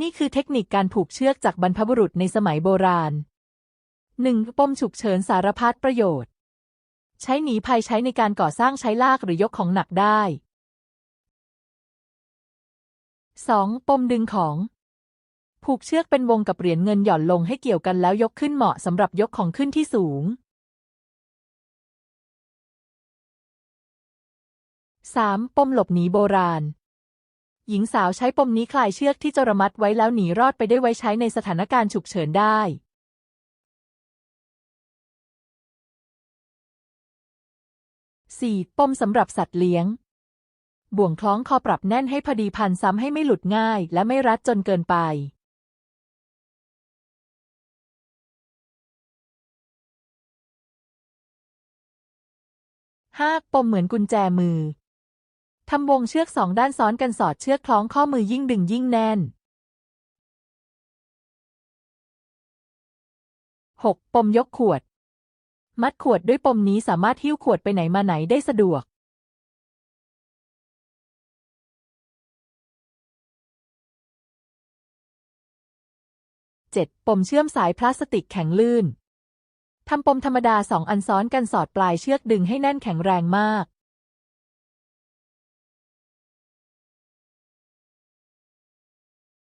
นี่คือเทคนิคการผูกเชือกจากบรรพบุรุษในสมัยโบราณ 1. ปมฉุกเฉินสารพัดประโยชน์ ใช้หนีภัยใช้ในการก่อสร้างใช้ลากหรือยกของหนักได้ 2. ปมดึงของ ผูกเชือกเป็นวงกับเหรียญเงินหย่อนลงให้เกี่ยวกันแล้วยกขึ้นเหมาะสำหรับยกของขึ้นที่สูง 3. ปมหลบหนีโบราณ หญิงสาวใช้ปมนี้คลายเชือกที่จรมัดไว้แล้วหนีรอดไปได้ไว้ใช้ในสถานการณ์ฉุกเฉินได้ 4. ปมสำหรับสัตว์เลี้ยง บ่วงคล้องคอปรับแน่นให้พอดีพันซ้ำให้ไม่หลุดง่าย และไม่รัดจนเกินไป 5. ปมเหมือนกุญแจมือ ทำวงเชือกสองด้านซ้อนกันสอดเชือกคล้องข้อมือยิ่งดึงยิ่งแน่น 6. ปมยกขวด มัดขวดด้วยปมนี้สามารถหิ้วขวดไปไหนมาไหนได้สะดวก 7. ปมเชื่อมสายพลาสติกแข็งลื่น ทำปมธรรมดาสองอันซ้อนกันสอดปลายเชือกดึงให้แน่นแข็งแรงมาก